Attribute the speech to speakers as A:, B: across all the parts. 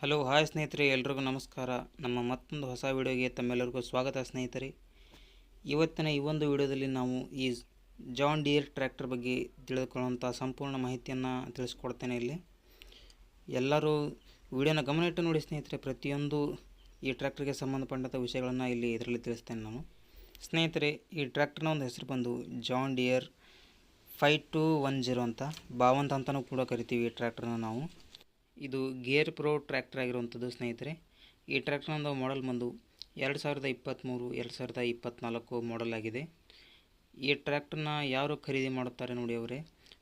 A: Hello, hi ಸ್ನೇಹಿತರೆ, ಎಲ್ರಿಗೂ ನಮಸ್ಕಾರ. ನಮ್ಮ ಮತ್ತೊಂದು ಹೊಸ ವಿಡಿಯೋಗೆ ತಮ್ಮೆಲ್ಲರಿಗೂ ಸ್ವಾಗತ ಸ್ನೇಹಿತರೆ. ಇವತ್ತಿನ ಈ ಒಂದು ವಿಡಿಯೋದಲ್ಲಿ ನಾವು ಈ ಜಾನ್ ಡಿಯರ್ ಟ್ರ್ಯಾಕ್ಟರ್ ಬಗ್ಗೆ ತಿಳಿದುಕೊಳ್ಳುವಂಥ ಸಂಪೂರ್ಣ ಮಾಹಿತಿಯನ್ನು ತಿಳಿಸ್ಕೊಡ್ತೇನೆ ಇಲ್ಲಿ. ಎಲ್ಲರೂ ವಿಡಿಯೋನ ಗಮನ ಇಟ್ಟು ನೋಡಿ ಸ್ನೇಹಿತರೆ, ಪ್ರತಿಯೊಂದು ಈ ಟ್ರ್ಯಾಕ್ಟರ್ಗೆ ಸಂಬಂಧಪಟ್ಟಂಥ ವಿಷಯಗಳನ್ನು ಇಲ್ಲಿ ಇದರಲ್ಲಿ ತಿಳಿಸ್ತೇನೆ ನಾನು. ಸ್ನೇಹಿತರೆ, ಈ ಟ್ರ್ಯಾಕ್ಟರ್ನ ಒಂದು ಹೆಸರು ಬಂದು John Deere five two one zero ಅಂತ ಬಾವಂತ ಅಂತಲೂ ಕೂಡ ಕರಿತೀವಿ ಈ ಟ್ರ್ಯಾಕ್ಟರ್ನ ನಾವು. ಇದು ಗೇರ್ ಪ್ರೋ ಟ್ರ್ಯಾಕ್ಟರ್ ಆಗಿರುವಂಥದ್ದು, ಸ್ನೇಹಿತರೆ. ಈ ಟ್ರ್ಯಾಕ್ಟರ್ನ ಒಂದು ಮಾಡೆಲ್ ಬಂದು ಎರಡು ಸಾವಿರದ ಇಪ್ಪತ್ತ್ಮೂರು ಎರಡು ಸಾವಿರದ ಇಪ್ಪತ್ತ್ನಾಲ್ಕು ಮಾಡೆಲ್ ಆಗಿದೆ. ಈ ಟ್ರ್ಯಾಕ್ಟರ್ನ ಯಾರು ಖರೀದಿ ಮಾಡುತ್ತಾರೆ ನೋಡಿ ಅವರೇ,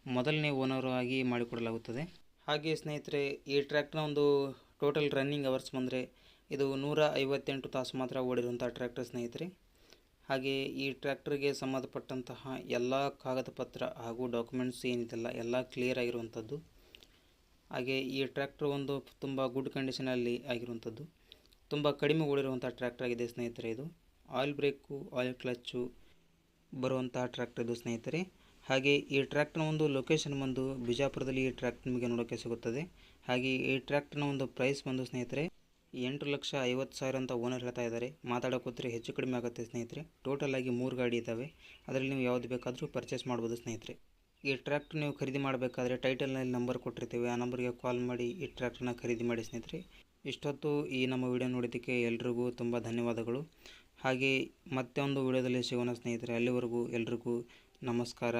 A: ಮೊದಲನೇ ಓನರು ಆಗಿ ಮಾಡಿಕೊಡಲಾಗುತ್ತದೆ. ಹಾಗೆ ಸ್ನೇಹಿತರೆ, ಈ ಟ್ರ್ಯಾಕ್ಟರ್ನ ಒಂದು ಟೋಟಲ್ ರನ್ನಿಂಗ್ ಅವರ್ಸ್ ಬಂದರೆ ಇದು ನೂರ ಐವತ್ತೆಂಟು ತಾಸು ಮಾತ್ರ ಓಡಿರುವಂಥ ಟ್ರ್ಯಾಕ್ಟರ್ ಸ್ನೇಹಿತರೆ. ಹಾಗೆ ಈ ಟ್ರ್ಯಾಕ್ಟರ್ಗೆ ಸಂಬಂಧಪಟ್ಟಂತಹ ಎಲ್ಲ ಕಾಗದ ಪತ್ರ ಹಾಗೂ ಡಾಕ್ಯುಮೆಂಟ್ಸ್ ಏನಿದೆಲ್ಲ ಎಲ್ಲ ಕ್ಲಿಯರ್ ಆಗಿರುವಂಥದ್ದು. ಹಾಗೆ ಈ ಟ್ರ್ಯಾಕ್ಟರ್ ಒಂದು ತುಂಬ ಗುಡ್ ಕಂಡೀಷನಲ್ಲಿ ಆಗಿರುವಂಥದ್ದು. ತುಂಬ ಕಡಿಮೆ ಓಡಿರುವಂಥ ಟ್ರ್ಯಾಕ್ಟರ್ ಆಗಿದೆ ಸ್ನೇಹಿತರೆ ಇದು. ಆಯಿಲ್ ಬ್ರೇಕು ಆಯಿಲ್ ಕ್ಲಚ್ಚು ಬರುವಂತಹ ಟ್ರ್ಯಾಕ್ಟರ್ ಇದು ಸ್ನೇಹಿತರೆ. ಹಾಗೆ ಈ ಟ್ರ್ಯಾಕ್ಟರ್ನ ಒಂದು ಲೊಕೇಶನ್ ಬಂದು ಬಿಜಾಪುರದಲ್ಲಿ ಈ ಟ್ರ್ಯಾಕ್ಟರ್ ನಿಮಗೆ ನೋಡೋಕ್ಕೆ ಸಿಗುತ್ತದೆ. ಹಾಗೆ ಈ ಟ್ರ್ಯಾಕ್ಟರ್ನ ಒಂದು ಪ್ರೈಸ್ ಬಂದು ಸ್ನೇಹಿತರೆ ಎಂಟು ಲಕ್ಷ ಐವತ್ತು ಸಾವಿರ ಅಂತ ಓನರ್ ಹೇಳ್ತಾ ಇದ್ದಾರೆ. ಮಾತಾಡೋಕೋದ್ರೆ ಹೆಚ್ಚು ಕಡಿಮೆ ಆಗುತ್ತೆ ಸ್ನೇಹಿತರೆ. ಟೋಟಲ್ ಆಗಿ ಮೂರು ಗಾಡಿ ಇದ್ದಾವೆ. ಅದರಲ್ಲಿ ನೀವು ಯಾವುದು ಬೇಕಾದರೂ ಪರ್ಚೇಸ್ ಮಾಡ್ಬೋದು ಸ್ನೇಹಿತರೆ. ಈ ಟ್ರ್ಯಾಕ್ಟರ್ ನೀವು ಖರೀದಿ ಮಾಡಬೇಕಾದ್ರೆ ಟೈಟಲ್ನಲ್ಲಿ ನಂಬರ್ ಕೊಟ್ಟಿರ್ತೀವಿ, ಆ ನಂಬರ್ಗೆ ಕಾಲ್ ಮಾಡಿ ಈ ಟ್ರ್ಯಾಕ್ಟರ್ನ ಖರೀದಿ ಮಾಡಿ ಸ್ನೇಹಿತರೆ. ಇಷ್ಟೊತ್ತು ಈ ನಮ್ಮ ವಿಡಿಯೋ ನೋಡಿದ್ದಕ್ಕೆ ಎಲ್ರಿಗೂ ತುಂಬ ಧನ್ಯವಾದಗಳು. ಹಾಗೆ ಮತ್ತೆ ಒಂದು ವಿಡಿಯೋದಲ್ಲಿ ಸಿಗೋಣ ಸ್ನೇಹಿತರೆ, ಅಲ್ಲಿವರೆಗೂ ಎಲ್ರಿಗೂ ನಮಸ್ಕಾರ.